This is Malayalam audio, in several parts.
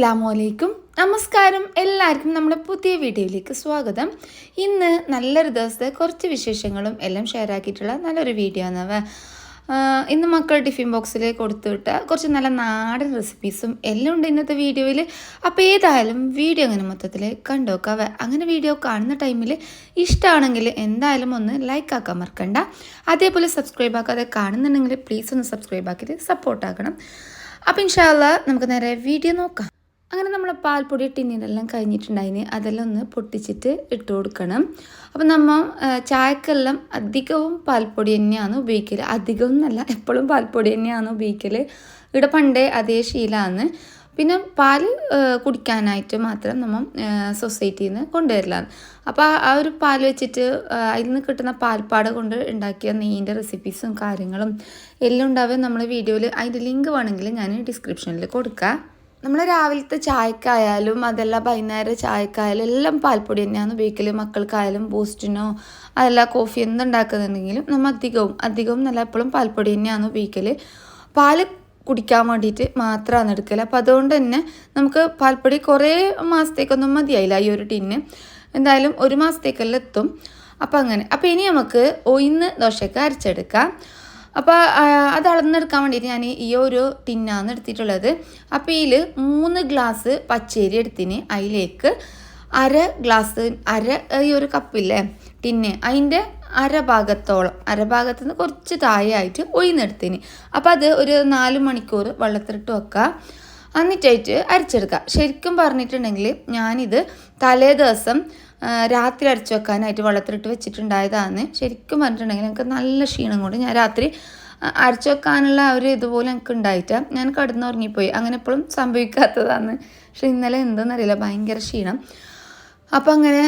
അസ്സാം വലൈക്കും നമസ്കാരം. എല്ലാവർക്കും നമ്മുടെ പുതിയ വീഡിയോയിലേക്ക് സ്വാഗതം. ഇന്ന് നല്ലൊരു ദിവസത്തെ കുറച്ച് വിശേഷങ്ങളും എല്ലാം ഷെയർ ആക്കിയിട്ടുള്ള നല്ലൊരു വീഡിയോ ആണ് ഇന്ന് മക്കൾ ടിഫിൻ ബോക്സിൽ കൊടുത്തുവിട്ട കുറച്ച് നല്ല നാടൻ റെസിപ്പീസും എല്ലാം ഉണ്ട് ഇന്നത്തെ വീഡിയോയിൽ. അപ്പോൾ ഏതായാലും വീഡിയോ അങ്ങനെ മൊത്തത്തിൽ കണ്ടോക്കാവ അങ്ങനെ വീഡിയോ കാണുന്ന ടൈമിൽ ഇഷ്ടമാണെങ്കിൽ എന്തായാലും ഒന്ന് ലൈക്ക് ആക്കാൻ മറക്കണ്ട. അതേപോലെ സബ്സ്ക്രൈബ് ആക്കാതെ കാണുന്നുണ്ടെങ്കിൽ പ്ലീസ് ഒന്ന് സബ്സ്ക്രൈബ് ആക്കിയിട്ട് സപ്പോർട്ടാക്കണം അപ്പം ഇൻഷാല്ല നമുക്ക് നേരെ വീഡിയോ നോക്കാം. അങ്ങനെ നമ്മൾ പാൽപ്പൊടി ടിന്നിനെല്ലാം കഴിഞ്ഞിട്ടുണ്ടായിന്. അതെല്ലാം ഒന്ന് പൊട്ടിച്ചിട്ട് ഇട്ട് കൊടുക്കണം. അപ്പം നമ്മൾ ചായക്കെല്ലാം അധികവും പാൽപ്പൊടി തന്നെയാണ് ഉപയോഗിക്കൽ അധികം എന്നല്ല എപ്പോഴും പാൽപ്പൊടി തന്നെയാണ് ഉപയോഗിക്കൽ ഇവിടെ പണ്ടേ അതേ ശീലമാണ് പിന്നെ പാൽ കുടിക്കാനായിട്ട് മാത്രം നമ്മൾ സൊസൈറ്റിയിൽ നിന്ന് കൊണ്ടുവരലാണ്. അപ്പോൾ ആ- ഒരു പാൽ വെച്ചിട്ട് അതിൽ നിന്ന് കിട്ടുന്ന പാൽപ്പാട് കൊണ്ട് ഉണ്ടാക്കിയ നെയ്യിന്റെ റെസിപ്പീസും കാര്യങ്ങളും എല്ലാം ഉണ്ടാവുക നമ്മൾ വീഡിയോയിൽ അതിന്റെ ലിങ്ക് വേണമെങ്കിൽ ഞാൻ ഡിസ്ക്രിപ്ഷനിൽ കൊടുക്കാം. നമ്മൾ രാവിലത്തെ ചായക്കായാലും അതല്ല വൈകുന്നേരം ചായക്കായാലും എല്ലാം പാൽപ്പൊടി തന്നെയാണ് ഉപയോഗിക്കൽ മക്കൾക്കായാലും ബൂസ്റ്റിനോ അതല്ല കോഫി എന്തുണ്ടാക്കുന്നുണ്ടെങ്കിലും നമ്മൾ അധികവും അധികവും നല്ല എപ്പോഴും പാൽപ്പൊടി തന്നെയാണ് ഉപയോഗിക്കൽ പാൽ കുടിക്കാൻ വേണ്ടിയിട്ട് മാത്രമാണ് എടുക്കൽ അപ്പോൾ അതുകൊണ്ട് തന്നെ നമുക്ക് പാൽപ്പൊടി കുറേ മാസത്തേക്കൊന്നും മതിയായില്ല ഈ ഒരു ടിന്ന്. എന്തായാലും ഒരു മാസത്തേക്കെല്ലാം എത്തും. അപ്പം അങ്ങനെ. അപ്പം ഇനി നമുക്ക് ഒയിന്ന് ദോശയ്ക്ക് അരച്ചെടുക്കാം. അപ്പോൾ അത് അളന്നെടുക്കാൻ വേണ്ടിയിട്ട് ഞാൻ ഈ ഒരു ടിന്നാണ് എടുത്തിട്ടുള്ളത്. അപ്പോൾ ഇതിൽ മൂന്ന് ഗ്ലാസ് പച്ചരി എടുത്തിന്. അതിലേക്ക് അര ഗ്ലാസ് അര ഈ ഒരു കപ്പില്ലേ ടിന്ന്. അതിന്റെ അരഭാഗത്തോളം അരഭാഗത്തു നിന്ന് കുറച്ച് താഴെയായിട്ട് ഒഴിഞ്ഞെടുത്തിന് അപ്പോൾ അത് ഒരു നാല് മണിക്കൂർ വെള്ളത്തിലിട്ട് വെക്കുക. എന്നിട്ടായിട്ട് അരച്ചെടുക്കുക. ശരിക്കും പറഞ്ഞിട്ടുണ്ടെങ്കിൽ ഞാനിത് തലേ ദിവസം രാത്രി അരച്ചു വെക്കാനായിട്ട് വെള്ളത്തിലിട്ട് വെച്ചിട്ടുണ്ടായതാണ് ശരിക്കും പറഞ്ഞിട്ടുണ്ടെങ്കിൽ എനിക്ക് നല്ല ക്ഷീണം കൊണ്ട് ഞാൻ രാത്രി അരച്ചു വെക്കാനുള്ള ഒരു ഇതുപോലെ എനിക്ക് ഉണ്ടായിട്ട്. ഞാൻ കിടന്നുറങ്ങിപ്പോയി. അങ്ങനെ എപ്പോഴും സംഭവിക്കാത്തതാണ് പക്ഷെ ഇന്നലെ എന്തെന്നറിയില്ല ഭയങ്കര ക്ഷീണം. അപ്പോൾ അങ്ങനെ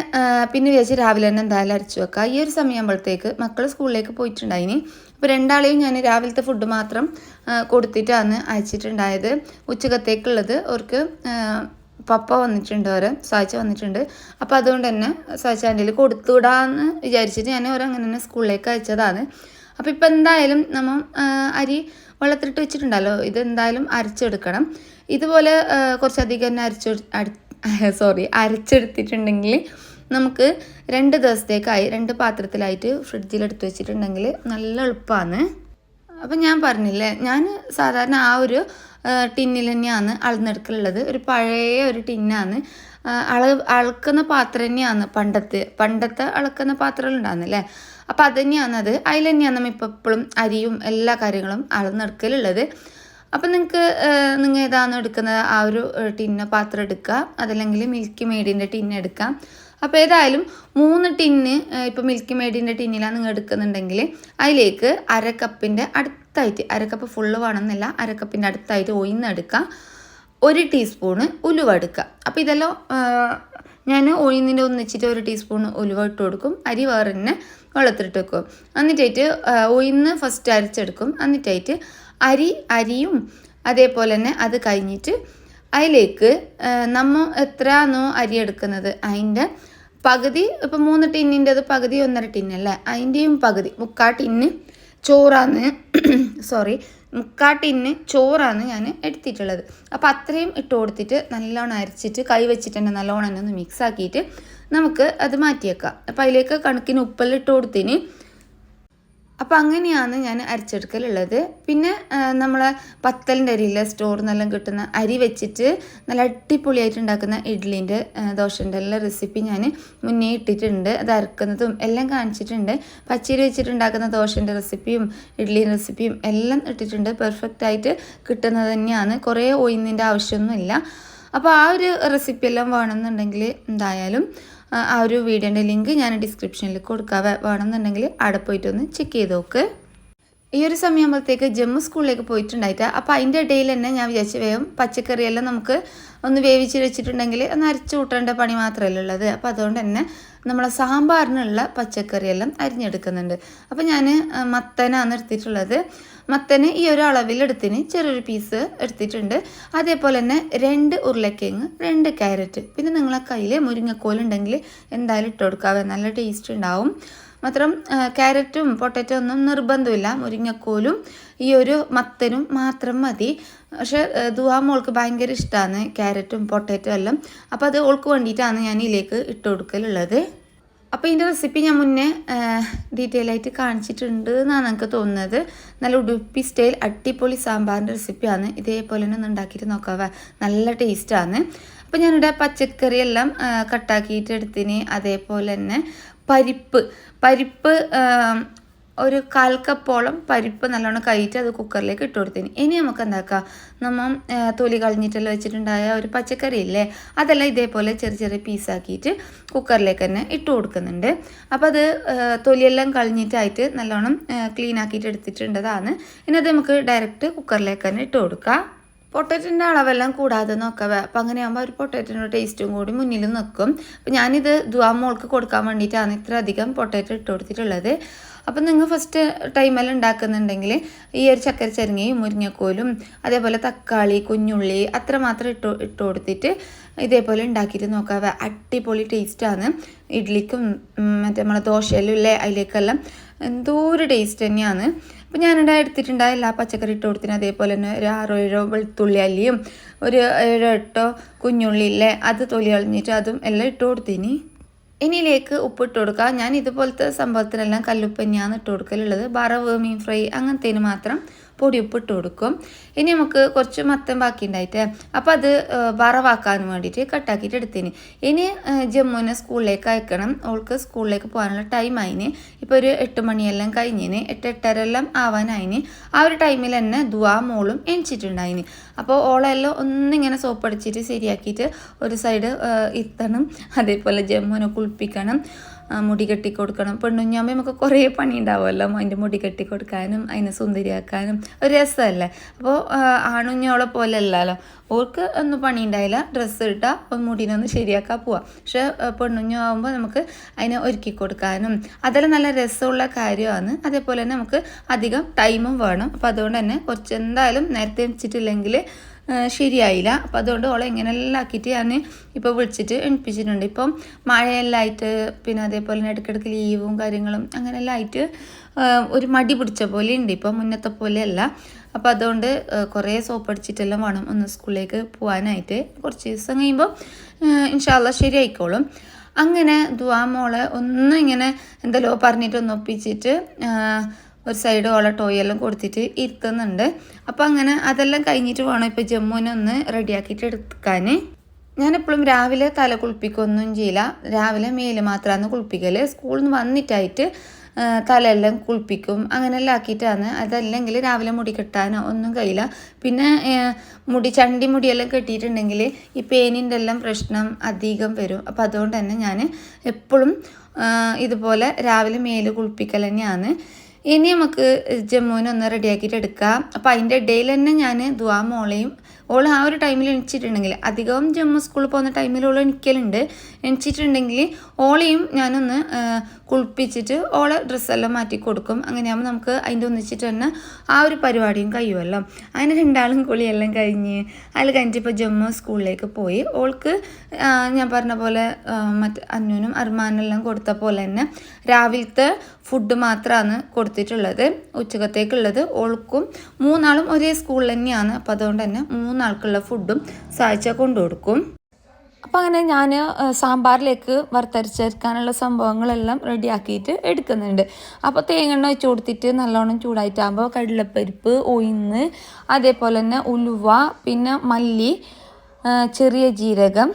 പിന്നെ വിചാരിച്ച് രാവിലെ തന്നെ എന്തായാലും അരച്ചു വെക്കുക ഈ ഒരു സമയമാകുമ്പോഴത്തേക്ക് മക്കൾ സ്കൂളിലേക്ക് പോയിട്ടുണ്ടായിനി. അപ്പോൾ രണ്ടാളെയും ഞാൻ രാവിലത്തെ ഫുഡ് മാത്രം കൊടുത്തിട്ടാണ് അയച്ചിട്ടുണ്ടായത്. ഉച്ചക്കത്തേക്കുള്ളത് അവർക്ക് പപ്പ വന്നിട്ടുണ്ട് അവരെ സാച്ച വന്നിട്ടുണ്ട്. അപ്പോൾ അതുകൊണ്ട് തന്നെ സാച്ചാന്റെ കൊടുത്തുവിടാന്ന് വിചാരിച്ചിട്ട് ഞാൻ അവരെ അങ്ങനെ തന്നെ സ്കൂളിലേക്ക് അയച്ചതാണ്. അപ്പോൾ ഇപ്പം എന്തായാലും നമ്മൾ അരി വെള്ളത്തിലിട്ട് വെച്ചിട്ടുണ്ടല്ലോ ഇതെന്തായാലും അരച്ചെടുക്കണം. ഇതുപോലെ കുറച്ചധികം തന്നെ അരച്ചു സോറി അരച്ചെടുത്തിട്ടുണ്ടെങ്കിൽ നമുക്ക് രണ്ട് ദിവസത്തേക്കായി രണ്ട് പാത്രത്തിലായിട്ട് ഫ്രിഡ്ജിൽ എടുത്ത് വെച്ചിട്ടുണ്ടെങ്കിൽ നല്ല എളുപ്പമാണ് അപ്പം ഞാൻ പറഞ്ഞില്ലേ ഞാൻ സാധാരണ ആ ഒരു ടിന്നിൽ തന്നെയാണ് അളന്നെടുക്കലുള്ളത്. ഒരു പഴയ ഒരു ടിന്നാണ്. അള അളക്കുന്ന പാത്രം തന്നെയാണ് പണ്ടത്തെ പണ്ടത്തെ അളക്കുന്ന പാത്രം ഉണ്ടാകുന്നല്ലേ അപ്പം അത് തന്നെയാണ് അത്. അതിൽ തന്നെയാണ് നമ്മൾ ഇപ്പം എപ്പോഴും അരിയും എല്ലാ കാര്യങ്ങളും അളന്നെടുക്കലുള്ളത്. അപ്പം നിങ്ങൾക്ക് നിങ്ങൾ ഏതാണോ എടുക്കുന്നത്? ആ ഒരു ടിന്ന പാത്രം എടുക്കുക അതല്ലെങ്കിൽ മിൽക്കി മെയ്ഡിന്റെ ടിന്ന് എടുക്കാം. അപ്പോൾ ഏതായാലും മൂന്ന് ടിന്ന് ഇപ്പോൾ മിൽക്കി മെയ്ഡിന്റെ ടിന്നിലാണ് നിങ്ങൾ എടുക്കുന്നുണ്ടെങ്കിൽ അതിലേക്ക് അര കപ്പിന്റെ അടുത്തായിട്ട് അര കപ്പ് ഫുള്ള് വേണമെന്നില്ല അര കപ്പിന്റെ അടുത്തായിട്ട് ഒയിന്നെടുക്കുക ഒരു ടീസ്പൂണ് ഉലുവ എടുക്കുക. അപ്പോൾ ഇതെല്ലാം ഞാൻ ഒഴിന്നിന്റെ ഒന്നിച്ചിട്ട് ഒരു ടീസ്പൂൺ ഉലുവ ഇട്ട് കൊടുക്കും. അരി വേറെ തന്നെ വെള്ളത്തിലിട്ട് വെക്കും. എന്നിട്ടായിട്ട് ഒയിന്ന് ഫസ്റ്റ് അരച്ചെടുക്കും. എന്നിട്ടായിട്ട് അരി അരിയും അതേപോലെ തന്നെ അത് കഴിഞ്ഞിട്ട് അതിലേക്ക് നമ്മൾ എത്രയാണോ അരി എടുക്കുന്നത്? അതിന്റെ പകുതി ഇപ്പം മൂന്ന് ടിന്നിന്റെത് പകുതി ഒന്നര ടിന്നല്ലേ അതിന്റെയും പകുതി മുക്കാ ടിന്ന് ചോറാന്ന് സോറി മുക്കാ ടിന്ന് ചോറാണ് ഞാൻ എടുത്തിട്ടുള്ളത്. അപ്പോൾ അത്രയും ഇട്ട് കൊടുത്തിട്ട് നല്ലോണം അരച്ചിട്ട് കൈ വെച്ചിട്ട് തന്നെ നല്ലോണം തന്നെ ഒന്ന് മിക്സ് ആക്കിയിട്ട് നമുക്ക് അത് മാറ്റിയേക്കാം. അപ്പം അപ്പോൾ അതിലേക്ക് കണക്കിന് ഉപ്പെല്ലാം ഇട്ട് കൊടുത്തിന് അപ്പോൾ അങ്ങനെയാണ് ഞാൻ അരച്ചെടുക്കലുള്ളത്. പിന്നെ നമ്മൾ പത്തലിന്റെ അരിയിൽ സ്റ്റോറിൽ നിന്നെല്ലാം കിട്ടുന്ന അരി വെച്ചിട്ട് നല്ല അടിപൊളിയായിട്ട് ഉണ്ടാക്കുന്ന ഇഡ്ഡലിന്റെ ദോശന്റെ എല്ലാ റെസിപ്പി ഞാൻ മുന്നേ ഇട്ടിട്ടുണ്ട്. അത് അരക്കുന്നതും എല്ലാം കാണിച്ചിട്ടുണ്ട്. പച്ചരി വെച്ചിട്ടുണ്ടാക്കുന്ന ദോശന്റെ റെസിപ്പിയും ഇഡ്ഡലി റെസിപ്പിയും എല്ലാം ഇട്ടിട്ടുണ്ട്. പെർഫെക്റ്റ് ആയിട്ട് കിട്ടുന്നത് തന്നെയാണ്. കുറേ ഒയിന്നിന്റെ ആവശ്യമൊന്നുമില്ല. അപ്പോൾ ആ ഒരു റെസിപ്പി എല്ലാം വേണമെന്നുണ്ടെങ്കിൽ എന്തായാലും ആ ഒരു വീഡിയോന്റെ ലിങ്ക് ഞാൻ ഡിസ്ക്രിപ്ഷനിൽ കൊടുക്കാം വേണമെന്നുണ്ടെങ്കിൽ അവിടെ പോയിട്ടൊന്ന് ചെക്ക് ചെയ്ത് നോക്ക്. ഈ ഒരു സമയമാകുമ്പോഴത്തേക്ക് ജമ്മു സ്കൂളിലേക്ക് പോയിട്ടുണ്ടായിട്ട്. അപ്പോൾ അതിന്റെ ഇടയിൽ തന്നെ ഞാൻ വിചാരിച്ചു വേഗം പച്ചക്കറിയെല്ലാം നമുക്ക് ഒന്ന് വേവിച്ച് വെച്ചിട്ടുണ്ടെങ്കിൽ ഒന്ന് അരച്ചു കൂട്ടേണ്ട പണി മാത്രമല്ല ഉള്ളത്. അപ്പോൾ അതുകൊണ്ട് തന്നെ നമ്മളെ സാമ്പാറിനുള്ള പച്ചക്കറിയെല്ലാം അരിഞ്ഞെടുക്കുന്നുണ്ട്. അപ്പോൾ ഞാൻ മത്തനാണ് എടുത്തിട്ടുള്ളത്. മത്തന് ഈ ഒരു അളവിൽ അളവിലെടുത്തിന് ചെറിയൊരു പീസ് എടുത്തിട്ടുണ്ട്. അതേപോലെ തന്നെ രണ്ട് ഉരുളക്കിഴങ്ങ് രണ്ട് ക്യാരറ്റ് പിന്നെ നിങ്ങളെ കയ്യിൽ മുരിങ്ങക്കോലുണ്ടെങ്കിൽ എന്തായാലും ഇട്ട് കൊടുക്കാവേ. നല്ല ടേസ്റ്റ് ഉണ്ടാവും. മാത്രം ക്യാരറ്റും പൊട്ടറ്റോ ഒന്നും നിർബന്ധമില്ല. മുരിങ്ങക്കോലും ഈ ഒരു മത്തനും മാത്രം മതി. പക്ഷെ ദുവാ മോൾക്ക് ഭയങ്കര ഇഷ്ടമാണ് ക്യാരറ്റും പൊട്ടറ്റോ എല്ലാം. അപ്പോൾ അത് ഓൾക്ക് വേണ്ടിയിട്ടാണ് ഞാൻ ഇതിലേക്ക് ഇട്ട് കൊടുക്കലുള്ളത്. അപ്പോൾ ഇതിന്റെ റെസിപ്പി ഞാൻ മുന്നേ ഡീറ്റെയിൽ ആയിട്ട് കാണിച്ചിട്ടുണ്ട് എന്നാണ് എനിക്ക് തോന്നുന്നത്. നല്ല ഉടുപ്പി സ്റ്റൈൽ അടിപൊളി സാമ്പാറിന്റെ റെസിപ്പിയാണ് ഇതേപോലെ തന്നെ ഒന്ന് ഉണ്ടാക്കിയിട്ട് നോക്കാവേ. നല്ല ടേസ്റ്റാണ് അപ്പോൾ ഞാനിവിടെ പച്ചക്കറി എല്ലാം കട്ടാക്കിയിട്ട് എടുത്തിന്. അതേപോലെ തന്നെ പരിപ്പ്. പരിപ്പ് ഒരു കാൽ കപ്പോളം പരിപ്പ് നല്ലോണം കഴിച്ച് അത് കുക്കറിലേക്ക് ഇട്ട് കൊടുത്തിന്. ഇനി നമുക്ക് എന്താക്കാം? നമ്മൾ തൊലി കളഞ്ഞിട്ടെല്ലാം വെച്ചിട്ടുണ്ടായ ഒരു പച്ചക്കറി ഇല്ലേ? അതെല്ലാം ഇതേപോലെ ചെറിയ ചെറിയ പീസാക്കിയിട്ട് കുക്കറിലേക്ക് തന്നെ ഇട്ട് കൊടുക്കുന്നുണ്ട്. അപ്പോൾ അത് തൊലിയെല്ലാം കളഞ്ഞിട്ടായിട്ട് നല്ലോണം ക്ലീൻ ആക്കിയിട്ട് എടുത്തിട്ടുണ്ടതാണ്. ഇനി അത് നമുക്ക് ഡയറക്റ്റ് കുക്കറിലേക്ക് തന്നെ ഇട്ട് കൊടുക്കാം. പൊട്ടറ്റിന്റെ അളവെല്ലാം കൂടാതെ നോക്കാം. അപ്പം അങ്ങനെയാകുമ്പോൾ ഒരു പൊട്ടറ്റിന്റെ ടേസ്റ്റും കൂടി മുന്നിൽ നിൽക്കും അപ്പം ഞാനിത് ദുവാ മോൾക്ക് കൊടുക്കാൻ വേണ്ടിയിട്ടാണ് ഇത്ര അധികം പൊട്ടറ്റോ ഇട്ട് കൊടുത്തിട്ടുള്ളത്. അപ്പം നിങ്ങൾ ഫസ്റ്റ് ടൈമെല്ലാം ഉണ്ടാക്കുന്നുണ്ടെങ്കിൽ ഈ ഒരു ചക്കര ചരങ്ങയും മുരിങ്ങക്കോലും അതേപോലെ തക്കാളി കുഞ്ഞുള്ളി അത്ര മാത്രം ഇട്ട് ഇട്ട് കൊടുത്തിട്ട് ഇതേപോലെ ഉണ്ടാക്കിയിട്ട് നോക്കാം. അടിപൊളി ടേസ്റ്റാണ് ഇഡ്ലിക്കും മറ്റേ നമ്മളെ ദോശയിലും ഇല്ലേ അതിലേക്കെല്ലാം എന്തോ ഒരു ടേസ്റ്റ് തന്നെയാണ്. അപ്പം ഞാനിവിടെ എടുത്തിട്ടുണ്ടായ എല്ലാ പച്ചക്കറി ഇട്ട് കൊടുത്തിന് അതേപോലെ തന്നെ ഒരു ആറോ ഏഴോ വെളുത്തുള്ളി അല്ലിയും ഒരു ഏഴോ എട്ടോ കുഞ്ഞുള്ളി ഇല്ലേ അത് തൊലി കളഞ്ഞിട്ട് അതും എല്ലാം ഇട്ട് കൊടുത്തിന്. ഇനിയിലേക്ക് ഉപ്പ് ഇട്ട് കൊടുക്കുക. ഞാൻ ഇതുപോലത്തെ സംഭവത്തിനെല്ലാം കല്ലുപ്പ് തന്നെയാണ് ഇട്ട് കൊടുക്കലുള്ളത്. വറവ് മീൻ ഫ്രൈ അങ്ങനത്തേന് മാത്രം പൊടി ഇട്ട് കൊടുക്കും ഇനി നമുക്ക് കുറച്ച് മത്തം ബാക്കി ഉണ്ടായിട്ട് അപ്പോൾ അത് വറവാക്കാൻ വേണ്ടിയിട്ട് കട്ടാക്കിയിട്ട് എടുത്തിന്. ഇനി ജമ്മുവിനെ സ്കൂളിലേക്ക് അയക്കണം. അവൾക്ക് സ്കൂളിലേക്ക് പോകാനുള്ള ടൈം ആയിന്. ഇപ്പോൾ ഒരു എട്ട് മണിയെല്ലാം കഴിഞ്ഞിന്. എട്ട് എട്ടര എല്ലാം ആവാനായിന്. ആ ഒരു ടൈമിൽ തന്നെ ദുവാ മോളും എണിച്ചിട്ടുണ്ടായിന്. അപ്പോൾ ഓളെല്ലാം ഒന്നിങ്ങനെ സോപ്പടിച്ചിട്ട് ശരിയാക്കിയിട്ട് ഒരു സൈഡ് ഇത്തണം. അതേപോലെ ജമ്മുവിനെ കുളിപ്പിക്കണം. മുടി കെട്ടി കൊടുക്കണം പെണ്ണുഞ്ഞാകുമ്പോൾ നമുക്ക് കുറേ പണി ഉണ്ടാവുമല്ലോ അതിന്റെ മുടി കെട്ടി കൊടുക്കാനും അതിനെ സുന്ദരിയാക്കാനും. ഒരു രസമല്ലേ? അപ്പോൾ ആണുഞ്ഞോളെ പോലെ അല്ലല്ലോ. ഓർക്ക് ഒന്നും പണി ഉണ്ടായില്ല ഡ്രസ്സ് ഇട്ടാൽ ഒന്ന് മുടീനെ ഒന്ന് ശരിയാക്കാൻ പോവാം. പക്ഷെ പെണ്ണുഞ്ഞാകുമ്പോൾ നമുക്ക് അതിനെ ഒരുക്കി കൊടുക്കാനും അതെല്ലാം നല്ല രസമുള്ള കാര്യമാണ്. അതേപോലെ തന്നെ നമുക്ക് അധികം ടൈമും വേണം. അപ്പോൾ അതുകൊണ്ട് തന്നെ കുറച്ച് എന്തായാലും നേരത്തെ വെച്ചിട്ടില്ലെങ്കിൽ ശരിയായില്ല. അപ്പം അതുകൊണ്ട് ഓളെ ഇങ്ങനെയെല്ലാം ആക്കിയിട്ട് ഞാൻ ഇപ്പോൾ വിളിച്ചിട്ട് എണിപ്പിച്ചിട്ടുണ്ട്. ഇപ്പം മഴയെല്ലാം ആയിട്ട് പിന്നെ അതേപോലെ തന്നെ ഇടയ്ക്കിടയ്ക്ക് ലീവും കാര്യങ്ങളും അങ്ങനെയെല്ലാം ആയിട്ട് ഒരു മടി പിടിച്ച പോലെ ഉണ്ട്. ഇപ്പം മുന്നത്തെ പോലെയല്ല. അപ്പം അതുകൊണ്ട് കുറേ സോപ്പ് അടിച്ചിട്ടെല്ലാം വേണം ഒന്ന് സ്കൂളിലേക്ക് പോകാനായിട്ട് കുറച്ച് ദിവസം കഴിയുമ്പോൾ ഇൻഷാല്ല ശരിയായിക്കോളും. അങ്ങനെ ദുവാ മോളെ ഒന്നും ഇങ്ങനെ എന്തല്ലോ പറഞ്ഞിട്ട് ഒന്ന് ഒപ്പിച്ചിട്ട് ഒരു സൈഡ് ഓളെ ടോയ് എല്ലാം കൊടുത്തിട്ട് ഇരുത്തുന്നുണ്ട്. അപ്പോൾ അങ്ങനെ അതെല്ലാം കഴിഞ്ഞിട്ട് വേണം ഇപ്പോൾ ജമ്മുവിനെ ഒന്ന് റെഡിയാക്കിയിട്ട് എടുക്കാൻ ഞാൻ എപ്പോഴും രാവിലെ തല കുളിപ്പിക്കൊന്നും ചെയ്യില്ല. രാവിലെ മേൽ മാത്രമാണ് കുളിപ്പിക്കൽ സ്കൂളിൽ നിന്ന് വന്നിട്ടായിട്ട് തലയെല്ലാം കുളിപ്പിക്കും. അങ്ങനെയെല്ലാം ആക്കിയിട്ടാണ്. അതല്ലെങ്കിൽ രാവിലെ മുടി കെട്ടാനോ ഒന്നും കഴിയില്ല. പിന്നെ മുടി ചണ്ടി മുടിയെല്ലാം കെട്ടിയിട്ടുണ്ടെങ്കിൽ ഈ പേനിന്റെ എല്ലാം പ്രശ്നം അധികം വരും. അപ്പോൾ അതുകൊണ്ട് തന്നെ ഞാൻ എപ്പോഴും ഇതുപോലെ രാവിലെ മേൽ കുളിപ്പിക്കൽ തന്നെയാണ്. ഇനി നമുക്ക് ജമ്മുവിനെ ഒന്ന് റെഡിയാക്കിയിട്ട് എടുക്കാം. അപ്പോൾ അതിന്റെ ഇടയിൽ തന്നെ ഞാൻ ദുവാ മോളെയും ഓൾ ആ ഒരു ടൈമിൽ എണിച്ചിട്ടുണ്ടെങ്കിൽ അധികവും ജമ്മു സ്കൂളിൽ പോകുന്ന ടൈമിൽ ഓൾ എണിക്കലുണ്ട്. എണിച്ചിട്ടുണ്ടെങ്കിൽ ഓളെയും ഞാനൊന്ന് കുളിപ്പിച്ചിട്ട് ഓളെ ഡ്രസ്സെല്ലാം മാറ്റി കൊടുക്കും. അങ്ങനെയാകുമ്പോൾ നമുക്ക് അതിന്റെ ഒന്നിച്ചിട്ട് തന്നെ ആ ഒരു പരിപാടിയും കഴിയുമല്ലോ. അങ്ങനെ രണ്ടാളും കുളിയെല്ലാം കഴിഞ്ഞ് അതിൽ കഴിഞ്ഞിട്ട് ഇപ്പോൾ ജമ്മു സ്കൂളിലേക്ക് പോയി. ഓൾക്ക് ഞാൻ പറഞ്ഞ പോലെ മറ്റ് അന്നുനും അർമാനെല്ലാം കൊടുത്ത പോലെ തന്നെ രാവിലത്തെ ഫുഡ് മാത്രമാണ് കൊടുത്തിട്ടുള്ളത് ഉച്ചകത്തേക്കുള്ളത് ഓൾക്കും മൂന്നാളും ഒരേ സ്കൂളിൽ തന്നെയാണ്. അപ്പോൾ അതുകൊണ്ട് തന്നെ മൂന്നാൾക്കുള്ള ഫുഡും സാഴ്ച കൊണ്ടു കൊടുക്കും. അപ്പോൾ അങ്ങനെ ഞാൻ സാമ്പാറിലേക്ക് വറുത്തരച്ചെടുക്കാനുള്ള സംഭവങ്ങളെല്ലാം റെഡിയാക്കിയിട്ട് എടുക്കുന്നുണ്ട്. അപ്പോൾ തേങ്ങ വെച്ച് കൊടുത്തിട്ട് നല്ലോണം ചൂടായിട്ടാകുമ്പോൾ കടലപ്പരിപ്പ് ഒയിന്ന് അതേപോലെ തന്നെ ഉലുവ പിന്നെ മല്ലി ചെറിയ ജീരകം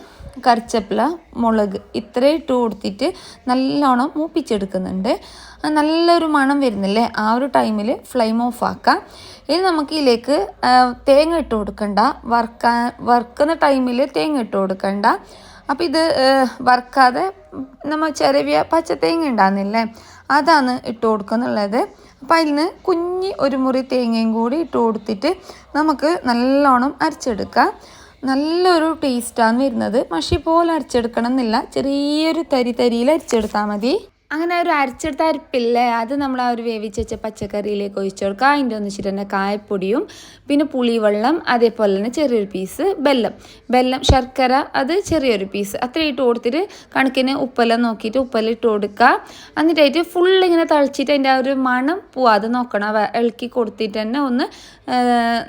കറിച്ചപ്പില മുളക് ഇത്രയും ഇട്ട് കൊടുത്തിട്ട് നല്ലോണം മൂപ്പിച്ചെടുക്കുന്നുണ്ട്. നല്ലൊരു മണം വരുന്നില്ലേ? ആ ഒരു ടൈമിൽ ഫ്ലെയിം ഓഫ് ആക്കാം. ഇനി നമുക്ക് ഇതിലേക്ക് തേങ്ങ ഇട്ട് കൊടുക്കണ്ട. വറുക്കാൻ വറുക്കുന്ന ടൈമിൽ തേങ്ങ ഇട്ട് കൊടുക്കണ്ട. അപ്പം ഇത് വറുക്കാതെ നമ്മൾ ചെറിയ പച്ച തേങ്ങ ഉണ്ടാകുന്നില്ലേ? അതാണ് ഇട്ട് കൊടുക്കുന്നുള്ളത്. അപ്പം അതിൽ നിന്ന് കുഞ്ഞി ഒരു മുറി തേങ്ങയും കൂടി ഇട്ട് കൊടുത്തിട്ട് നമുക്ക് നല്ലോണം അരച്ചെടുക്കാം. നല്ലൊരു ടേസ്റ്റാണ് വരുന്നത്. മഷി പോലെ അരച്ചെടുക്കണം എന്നില്ല ചെറിയൊരു തരി തരിയിൽ അരച്ചെടുത്താൽ മതി. അങ്ങനെ ഒരു അരച്ചെടുത്ത അരിപ്പില്ലേ? അത് നമ്മൾ ആ ഒരു വേവിച്ച് വെച്ച പച്ചക്കറിയിലേക്ക് ഒഴിച്ചു കൊടുക്കുക. അതിന്റെ ഒന്നിച്ചിട്ട് തന്നെ കായപ്പൊടിയും പിന്നെ പുളിവെള്ളം അതേപോലെ തന്നെ ചെറിയൊരു പീസ് ബെല്ലം. ബെല്ലം ശർക്കര അത് ചെറിയൊരു പീസ് അത്ര ഇട്ട് കൊടുത്തിട്ട് കണക്കിന് ഉപ്പെല്ലാം നോക്കിയിട്ട് ഉപ്പെല്ലാം ഇട്ട് കൊടുക്കുക. എന്നിട്ടായിട്ട് ഫുൾ ഇങ്ങനെ തളിച്ചിട്ട് അതിന്റെ ആ ഒരു മണം പോവാതെ നോക്കണം. ഇളക്കി കൊടുത്തിട്ട് തന്നെ ഒന്ന്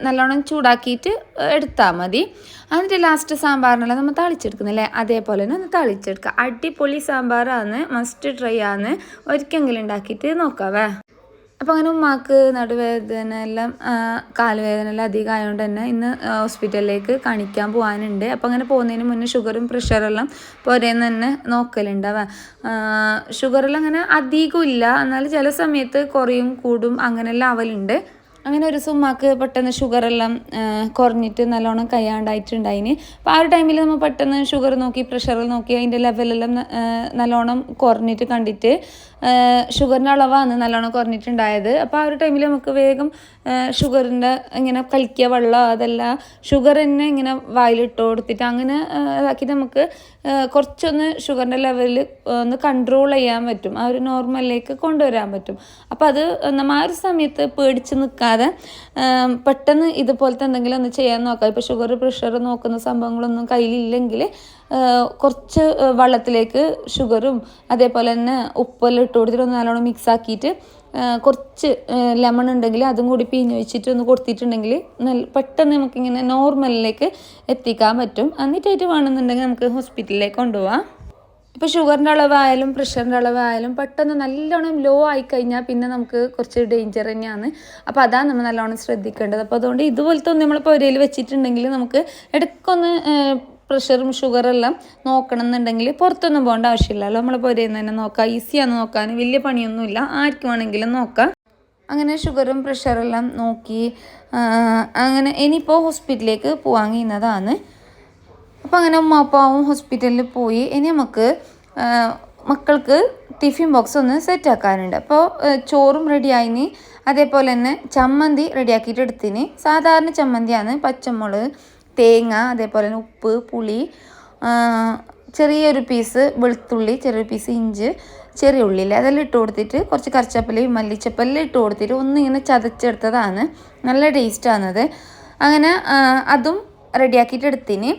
നല്ലോണം ചൂടാക്കിയിട്ട് എടുത്താൽ മതി. എന്നിട്ട് ലാസ്റ്റ് സാമ്പാറിനെല്ലാം നമ്മൾ തളിച്ചെടുക്കുന്നില്ലേ? അതേപോലെ തന്നെ ഒന്ന് തളിച്ചെടുക്കുക. അടിപൊളി സാമ്പാറാണ്. മസ്റ്റ് ട്രൈ ആണ് ഒരിക്കലെങ്കിലും ഉണ്ടാക്കിയിട്ട് നോക്കാവേ. അപ്പോൾ അങ്ങനെ ഉമ്മാക്ക് നടുവേദന എല്ലാം കാലുവേദന എല്ലാം അധികം ആയതുകൊണ്ട് തന്നെ ഇന്ന് ഹോസ്പിറ്റലിലേക്ക് കാണിക്കാൻ പോകാനുണ്ട് അപ്പോൾ അങ്ങനെ പോകുന്നതിന് മുന്നേ ഷുഗറും പ്രഷറെല്ലാം പോരേന്ന് തന്നെ നോക്കലുണ്ടാവുക ഷുഗറെല്ലാം അങ്ങനെ അധികം ഇല്ല എന്നാൽ ചില സമയത്ത് കുറയും കൂടും അങ്ങനെയെല്ലാം ആവലുണ്ട്. അങ്ങനെ ഒരു ദിവസം ഉമ്മാക്ക് പെട്ടെന്ന് ഷുഗറെല്ലാം കുറഞ്ഞിട്ട് നല്ലോണം കയ്യാണ്ടായിട്ടുണ്ടായിന്. അപ്പോൾ ആ ഒരു ടൈമിൽ നമ്മൾ പെട്ടെന്ന് ഷുഗർ നോക്കി പ്രഷർ നോക്കി അതിന്റെ ലെവലെല്ലാം നല്ലോണം കുറഞ്ഞിട്ട് കണ്ടിട്ട് ഷുഗറിന്റെ അളവാണ് നല്ലോണം കുറഞ്ഞിട്ടുണ്ടായത്. അപ്പോൾ ആ ഒരു ടൈമിൽ നമുക്ക് വേഗം ഷുഗറിന്റെ ഇങ്ങനെ കലിക്കിയ വെള്ളം അതല്ല ഷുഗർ തന്നെ ഇങ്ങനെ വായിലിട്ട് കൊടുത്തിട്ട് അങ്ങനെ ഇതാക്കി ഇതാക്കിയിട്ട് നമുക്ക് കുറച്ചൊന്ന് ഷുഗറിന്റെ ലെവലിൽ ഒന്ന് കൺട്രോൾ ചെയ്യാൻ പറ്റും. ആ ഒരു നോർമലിലേക്ക് കൊണ്ടുവരാൻ പറ്റും. അപ്പോൾ അത് നമ്മൾ ആ ഒരു സമയത്ത് പേടിച്ച് നിൽക്കാതെ പെട്ടെന്ന് ഇതുപോലത്തെ എന്തെങ്കിലും ഒന്ന് ചെയ്യാൻ നോക്കാം. ഇപ്പോൾ ഷുഗർ പ്രഷർ നോക്കുന്ന സംഭവങ്ങളൊന്നും കയ്യിലില്ലെങ്കിൽ കുറച്ച് വെള്ളത്തിലേക്ക് ഷുഗറും അതേപോലെ തന്നെ ഉപ്പെല്ലാം ഇട്ട് കൊടുത്തിട്ട് ഒന്ന് നല്ലോണം മിക്സ് ആക്കിയിട്ട് കുറച്ച് ലെമൺ ഉണ്ടെങ്കിൽ അതും കൂടി പിഞ്ഞ് വെച്ചിട്ട് ഒന്ന് കൊടുത്തിട്ടുണ്ടെങ്കിൽ നല്ല പെട്ടെന്ന് നമുക്കിങ്ങനെ നോർമലിലേക്ക് എത്തിക്കാൻ പറ്റും. എന്നിട്ടായിട്ട് വേണമെന്നുണ്ടെങ്കിൽ നമുക്ക് ഹോസ്പിറ്റലിലേക്ക് കൊണ്ടുപോകാം ഇപ്പോൾ ഷുഗറിന്റെ അളവായാലും പ്രഷറിന്റെ അളവായാലും പെട്ടെന്ന് നല്ലോണം ലോ ആയി കഴിഞ്ഞാൽ പിന്നെ നമുക്ക് കുറച്ച് ഡേഞ്ചർ തന്നെയാണ്. അപ്പോൾ അതാണ് നമ്മൾ നല്ലോണം ശ്രദ്ധിക്കേണ്ടത്. അപ്പോൾ അതുകൊണ്ട് ഇതുപോലത്തെ ഒന്ന് നമ്മൾ പുരയിൽ വെച്ചിട്ടുണ്ടെങ്കിൽ നമുക്ക് ഇടയ്ക്കൊന്ന് പ്രഷറും ഷുഗറെല്ലാം നോക്കണം എന്നുണ്ടെങ്കിൽ പുറത്തൊന്നും പോകേണ്ട ആവശ്യമില്ലല്ലോ നമ്മൾ പുരയിൽ തന്നെ നോക്കാം. ഈസിയാണ് നോക്കാൻ. വലിയ പണിയൊന്നുമില്ല. ആർക്ക് വേണമെങ്കിലും നോക്കാം. അങ്ങനെ ഷുഗറും പ്രഷറും എല്ലാം നോക്കി അങ്ങനെ ഇനിയിപ്പോൾ ഹോസ്പിറ്റലിലേക്ക് പോകാൻ കഴിയുന്നതാണ്. അപ്പോൾ അങ്ങനെ ഉമ്മ അപ്പാവും ഹോസ്പിറ്റലിൽ പോയി. ഇനി നമുക്ക് മക്കൾക്ക് ടിഫിൻ ബോക്സ് ഒന്ന് സെറ്റാക്കാനുണ്ട് അപ്പോൾ ചോറും റെഡിയായിന് അതേപോലെ തന്നെ ചമ്മന്തി റെഡിയാക്കിയിട്ട് എടുത്തിന് സാധാരണ ചമ്മന്തിയാണ് പച്ചമുളക് തേങ്ങ അതേപോലെ തന്നെ ഉപ്പ് പുളി ചെറിയൊരു പീസ് വെളുത്തുള്ളി ചെറിയൊരു പീസ് ഇഞ്ച് ചെറിയ ഉള്ളിയിൽ അതെല്ലാം ഇട്ട് കൊടുത്തിട്ട് കുറച്ച് കറിച്ചപ്പലയും മല്ലിച്ചപ്പലെല്ലാം ഇട്ട് കൊടുത്തിട്ട് ഒന്നിങ്ങനെ ചതച്ചെടുത്തതാണ്. നല്ല ടേസ്റ്റ് ടേസ്റ്റാണത് അങ്ങനെ അതും റെഡിയാക്കിയിട്ട് എടുത്തിന്.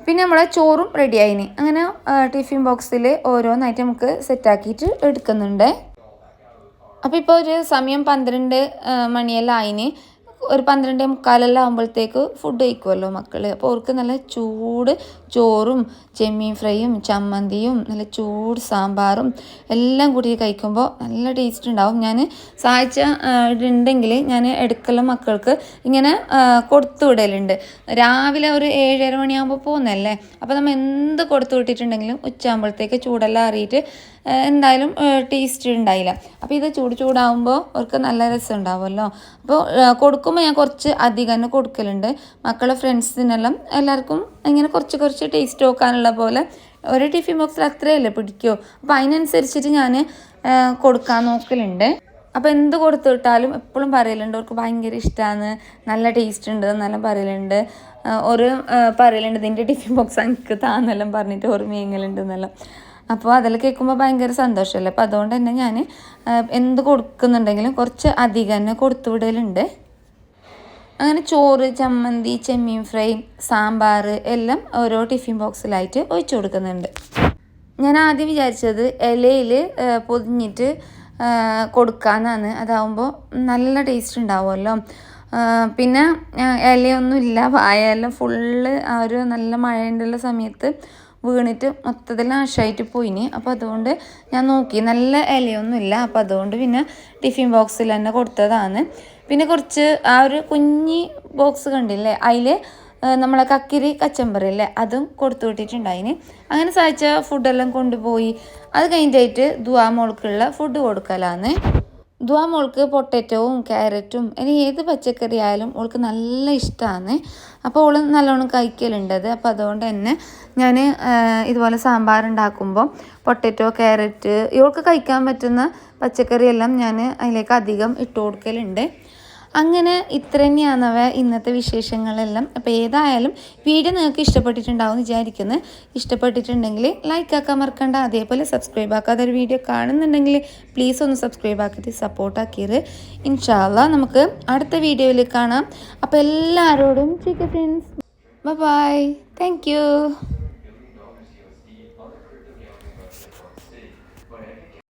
പിന്നെ നമ്മളെ ചോറും റെഡി ആയിന് അങ്ങനെ ടിഫിൻ ബോക്സിൽ ഓരോന്നായിട്ട് നമുക്ക് സെറ്റാക്കിയിട്ട് എടുക്കുന്നുണ്ട്. അപ്പോൾ ഇപ്പോൾ ഒരു സമയം പന്ത്രണ്ട് മണിയെല്ലാം ആയിന്. ഒരു പന്ത്രണ്ട് മുക്കാലെല്ലാം ആകുമ്പോഴത്തേക്ക് ഫുഡ് കഴിക്കുമല്ലോ മക്കൾ അപ്പോൾ അവർക്ക് നല്ല ചൂട് ചോറും ചെമ്മീൻ ഫ്രൈയും ചമ്മന്തിയും നല്ല ചൂട് സാമ്പാറും എല്ലാം കൂടി കഴിക്കുമ്പോൾ നല്ല ടേസ്റ്റ് ഉണ്ടാവും. ഞാൻ സഹായിച്ച ഉണ്ടെങ്കിൽ ഞാൻ എടുക്കലും മക്കൾക്ക് ഇങ്ങനെ കൊടുത്തു വിടലുണ്ട്. രാവിലെ ഒരു ഏഴര മണിയാകുമ്പോൾ പോകുന്നതല്ലേ അപ്പോൾ നമ്മൾ എന്ത് കൊടുത്തു വിട്ടിട്ടുണ്ടെങ്കിലും ഉച്ചയാകുമ്പോഴത്തേക്ക് ചൂടെല്ലാം അറിയിട്ട് എന്തായാലും ടേസ്റ്റ് ഉണ്ടായില്ല അപ്പോൾ ഇത് ചൂട് ചൂടാവുമ്പോൾ അവർക്ക് നല്ല രസം ഉണ്ടാവുമല്ലോ അപ്പോൾ കൊടുക്കുമ്പോൾ ഞാൻ കുറച്ച് അധികം തന്നെ കൊടുക്കലുണ്ട്. മക്കളെ ഫ്രണ്ട്സിനെല്ലാം എല്ലാവർക്കും ഇങ്ങനെ കുറച്ച് കുറച്ച് ടേസ്റ്റ് നോക്കാനുള്ള പോലെ ഒരു ടിഫിൻ ബോക്സിൽ അത്രയല്ലേ പിടിക്കുമോ അപ്പോൾ അതിനനുസരിച്ചിട്ട് ഞാൻ കൊടുക്കാൻ നോക്കലുണ്ട്. അപ്പോൾ എന്ത് കൊടുത്തു വിട്ടാലും എപ്പോഴും പറയലുണ്ട് അവർക്ക് ഭയങ്കര ഇഷ്ടമാണ് നല്ല ടേസ്റ്റ് ഉണ്ട് എന്നെല്ലാം പറയലുണ്ട്. ഒരു പറയലുണ്ട് ഇതിന്റെ ടിഫിൻ ബോക്സ് എനിക്ക് താന്നെല്ലാം പറഞ്ഞിട്ട് ഒരു മേങ്ങലുണ്ട് എന്നെല്ലാം. അപ്പോൾ അതിൽ കേൾക്കുമ്പോൾ ഭയങ്കര സന്തോഷമല്ലേ? അപ്പോൾ അതുകൊണ്ട് തന്നെ ഞാൻ എന്ത് കൊടുക്കുന്നുണ്ടെങ്കിലും കുറച്ച് അധികം തന്നെ കൊടുത്തു വിടലുണ്ട്. അങ്ങനെ ചോറ് ചമ്മന്തി ചെമ്മീൻ ഫ്രൈ സാമ്പാർ എല്ലാം ഓരോ ടിഫിൻ ബോക്സിലായിട്ട് ഒഴിച്ചു കൊടുക്കുന്നുണ്ട്. ഞാൻ ആദ്യം വിചാരിച്ചത് ഇലയിൽ പൊതിഞ്ഞിട്ട് കൊടുക്കാന്നാണ്. അതാവുമ്പോൾ നല്ല ടേസ്റ്റ് ഉണ്ടാവുമല്ലോ. പിന്നെ ഇലയൊന്നും ഇലയൊന്നുമില്ല. വായെല്ലാം ഫുള്ള് ആ ഒരു നല്ല മഴയുള്ള സമയത്ത്. വീണിട്ട് മൊത്തത്തിൽ നാശമായിട്ട് പോയിന്. അപ്പോൾ അതുകൊണ്ട് ഞാൻ നോക്കി. നല്ല ഇലയൊന്നുമില്ല. അപ്പോൾ അതുകൊണ്ട് പിന്നെ ടിഫിൻ ബോക്സിൽ തന്നെ കൊടുത്തതാണ്. പിന്നെ കുറച്ച് ആ ഒരു കുഞ്ഞി ബോക്സ് കണ്ടില്ലേ? അതിൽ നമ്മളെ കക്കിരി കച്ചമ്പറില്ലേ അതും കൊടുത്തു വിട്ടിട്ടുണ്ടായിന്. അങ്ങനെ സഹായിച്ച ഫുഡെല്ലാം കൊണ്ടുപോയി. അത് കഴിഞ്ഞിട്ടായിട്ട് ദുവാ മോൾക്കുള്ള ഫുഡ് കൊടുക്കലാന്ന് ദുവാ മോൾക്ക് പൊട്ടറ്റോവും ക്യാരറ്റും ഇനി ഏത് പച്ചക്കറി ആയാലും ഓൾക്ക് നല്ല ഇഷ്ടമാണ് അപ്പോൾ ഓൾ നല്ലോണം കഴിക്കലുണ്ടത്. അപ്പോൾ അതുകൊണ്ട് തന്നെ ഞാൻ ഇതുപോലെ സാമ്പാർ ഉണ്ടാക്കുമ്പോൾ പൊട്ടറ്റോ ക്യാരറ്റ് ഇവൾക്ക് കഴിക്കാൻ പറ്റുന്ന പച്ചക്കറിയെല്ലാം ഞാൻ അതിലേക്ക് അധികം ഇട്ട് കൊടുക്കലുണ്ട്. അങ്ങനെ ഇത്ര തന്നെയാണവ ഇന്നത്തെ വിശേഷങ്ങളെല്ലാം. അപ്പോൾ ഏതായാലും വീഡിയോ നിങ്ങൾക്ക് ഇഷ്ടപ്പെട്ടിട്ടുണ്ടാവും വിചാരിക്കുന്നു. ഇഷ്ടപ്പെട്ടിട്ടുണ്ടെങ്കിൽ ലൈക്ക് ആക്കാൻ മറക്കണ്ട. അതേപോലെ സബ്സ്ക്രൈബ് ആക്കാതെ ഒരു വീഡിയോ കാണുന്നുണ്ടെങ്കിൽ പ്ലീസ് ഒന്ന് സബ്സ്ക്രൈബ് ആക്കിയിട്ട് സപ്പോർട്ട് ആക്കിയത് ഇൻഷാല്ല നമുക്ക് അടുത്ത വീഡിയോയിൽ കാണാം. അപ്പോൾ എല്ലാവരോടും ചിക്കൻ ഫ്രണ്ട്സ് ബൈ താങ്ക്